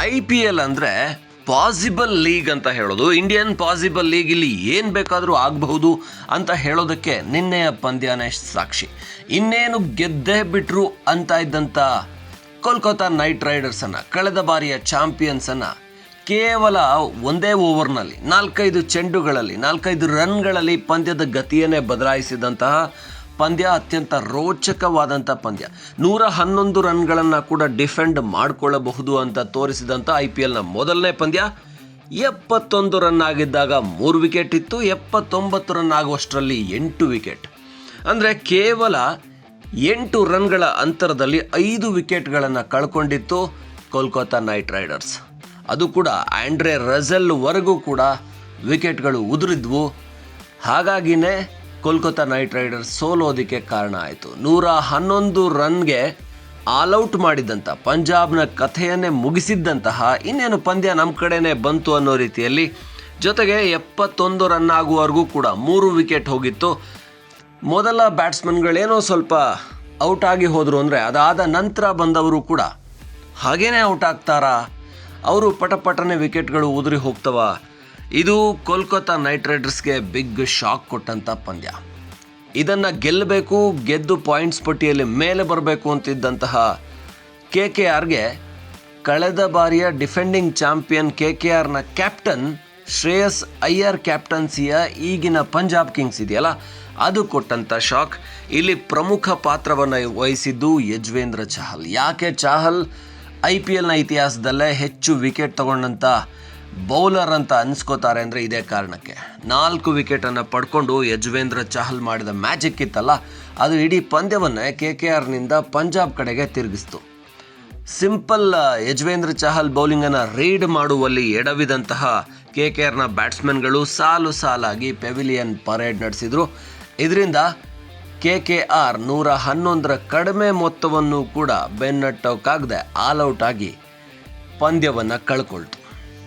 I P L ಅಂದರೆ possible league ಅಂತ ಹೇಳೋದು. ಇಂಡಿಯನ್ ಪಾಸಿಬಲ್ ಲೀಗ್ ಇಲ್ಲಿ ಏನು ಬೇಕಾದರೂ ಆಗಬಹುದು ಅಂತ ಹೇಳೋದಕ್ಕೆ ನಿನ್ನೆಯ ಪಂದ್ಯನೇ ಸಾಕ್ಷಿ. ಇನ್ನೇನು ಗೆದ್ದೇ ಬಿಟ್ರು ಅಂತ ಇದ್ದಂಥ ಕೋಲ್ಕತ್ತಾ ನೈಟ್ ರೈಡರ್ಸನ್ನು, ಕಳೆದ ಬಾರಿಯ ಚಾಂಪಿಯನ್ಸನ್ನು ಕೇವಲ ಒಂದೇ ಓವರ್ನಲ್ಲಿ, ನಾಲ್ಕೈದು ಚೆಂಡುಗಳಲ್ಲಿ, ನಾಲ್ಕೈದು ರನ್ಗಳಲ್ಲಿ ಪಂದ್ಯದ ಗತಿಯನ್ನೇ ಬದಲಾಯಿಸಿದಂತಹ ಪಂದ್ಯ, ಅತ್ಯಂತ ರೋಚಕವಾದಂಥ ಪಂದ್ಯ. ನೂರ ಹನ್ನೊಂದು ರನ್ಗಳನ್ನು ಕೂಡ ಡಿಫೆಂಡ್ ಮಾಡಿಕೊಳ್ಳಬಹುದು ಅಂತ ತೋರಿಸಿದಂಥ ಐ ಪಿ ಎಲ್ನ ಮೊದಲನೇ ಪಂದ್ಯ. ಎಪ್ಪತ್ತೊಂದು ರನ್ ಆಗಿದ್ದಾಗ ಮೂರು ವಿಕೆಟ್ ಇತ್ತು, ಎಪ್ಪತ್ತೊಂಬತ್ತು ರನ್ ಆಗುವಷ್ಟರಲ್ಲಿ ಎಂಟು ವಿಕೆಟ್. ಅಂದರೆ ಕೇವಲ ಎಂಟು ರನ್ಗಳ ಅಂತರದಲ್ಲಿ ಐದು ವಿಕೆಟ್ಗಳನ್ನು ಕಳ್ಕೊಂಡಿತ್ತು ಕೋಲ್ಕತ್ತಾ ನೈಟ್ ರೈಡರ್ಸ್. ಅದು ಕೂಡ ಆ್ಯಂಡ್ರೆ ರಜಲ್ವರೆಗೂ ಕೂಡ ವಿಕೆಟ್ಗಳು ಉದುರಿದ್ವು. ಹಾಗಾಗಿನೇ ಕೋಲ್ಕತ್ತಾ ನೈಟ್ ರೈಡರ್ಸ್ ಸೋಲೋದಕ್ಕೆ ಕಾರಣ ಆಯಿತು. ನೂರ ಹನ್ನೊಂದು ರನ್ಗೆ ಆಲ್ಔಟ್ ಮಾಡಿದಂಥ ಪಂಜಾಬ್ನ ಕಥೆಯನ್ನೇ ಮುಗಿಸಿದ್ದಂತಹ ಇನ್ನೇನು ಪಂದ್ಯ ನಮ್ಮ ಕಡೆನೇ ಬಂತು ಅನ್ನೋ ರೀತಿಯಲ್ಲಿ ಜೊತೆಗೆ ಎಪ್ಪತ್ತೊಂದು ರನ್ ಆಗುವವರೆಗೂ ಕೂಡ ಮೂರು ವಿಕೆಟ್ ಹೋಗಿತ್ತು. ಮೊದಲ ಬ್ಯಾಟ್ಸ್ಮನ್ಗಳೇನೋ ಸ್ವಲ್ಪ ಔಟ್ ಆಗಿ ಹೋದರು ಅಂದರೆ ಅದಾದ ನಂತರ ಬಂದವರು ಕೂಡ ಹಾಗೇನೇ ಔಟ್ ಆಗ್ತಾರಾ? ಅವರು ಪಟಪಟನೆ ವಿಕೆಟ್ಗಳು ಉದುರಿ ಹೋಗ್ತವ. ಇದು ಕೋಲ್ಕತ್ತಾ ನೈಟ್ ರೈಡರ್ಸ್ಗೆ ಬಿಗ್ ಶಾಕ್ ಕೊಟ್ಟಂಥ ಪಂದ್ಯ. ಇದನ್ನು ಗೆಲ್ಲಬೇಕು ಗೆದ್ದು ಪಾಯಿಂಟ್ಸ್ ಪಟ್ಟಿಯಲ್ಲಿ ಮೇಲೆ ಬರಬೇಕು ಅಂತಿದ್ದಂತಹ ಕೆ ಕೆ ಆರ್ಗೆ ಕಳೆದ ಬಾರಿಯ ಡಿಫೆಂಡಿಂಗ್ ಚಾಂಪಿಯನ್ ಕೆ ಕೆ ಆರ್ನ ಕ್ಯಾಪ್ಟನ್ ಶ್ರೇಯಸ್ ಅಯ್ಯರ್ ಕ್ಯಾಪ್ಟನ್ಸಿಯ ಈಗಿನ ಪಂಜಾಬ್ ಕಿಂಗ್ಸ್ ಇದೆಯಲ್ಲ, ಅದು ಕೊಟ್ಟಂಥ ಶಾಕ್. ಇಲ್ಲಿ ಪ್ರಮುಖ ಪಾತ್ರವನ್ನು ವಹಿಸಿದ್ದು ಯಜ್ವೇಂದ್ರ ಚಹಲ್. ಯಾಕೆ ಚಹಲ್? ಐ ಪಿ ಎಲ್ನ ಇತಿಹಾಸದಲ್ಲೇ ಹೆಚ್ಚು ವಿಕೆಟ್ ತಗೊಂಡಂಥ ಬೌಲರ್ ಅಂತ ಅನ್ಸ್ಕೋತಾರೆ ಅಂದರೆ ಇದೇ ಕಾರಣಕ್ಕೆ. ನಾಲ್ಕು ವಿಕೆಟನ್ನು ಪಡ್ಕೊಂಡು ಯಜ್ವೇಂದ್ರ ಚಹಲ್ ಮಾಡಿದ ಮ್ಯಾಜಿಕ್ ಇತ್ತಲ್ಲ, ಅದು ಇಡೀ ಪಂದ್ಯವನ್ನೇ ಕೆ ಕೆ ಆರ್ನಿಂದ ಪಂಜಾಬ್ ಕಡೆಗೆ ತಿರುಗಿಸ್ತು. ಸಿಂಪಲ್ ಯಜ್ವೇಂದ್ರ ಚಹಲ್ ಬೌಲಿಂಗನ್ನು ರೀಡ್ ಮಾಡುವಲ್ಲಿ ಎಡವಿದಂತಹ ಕೆ ಕೆ ಆರ್ನ ಬ್ಯಾಟ್ಸ್ಮನ್ಗಳು ಸಾಲು ಸಾಲಾಗಿ ಪೆವಿಲಿಯನ್ ಪರೇಡ್ ನಡೆಸಿದ್ರು. ಇದರಿಂದ ಕೆ ಕೆ ಆರ್ ನೂರ ಹನ್ನೊಂದರ ಕಡಿಮೆ ಮೊತ್ತವನ್ನು ಕೂಡ ಬೆನ್ನಟ್ಟೋಕ್ಕಾಗದೆ ಆಲ್ಔಟ್ ಆಗಿ ಪಂದ್ಯವನ್ನು ಕಳ್ಕೊಳ್ತು.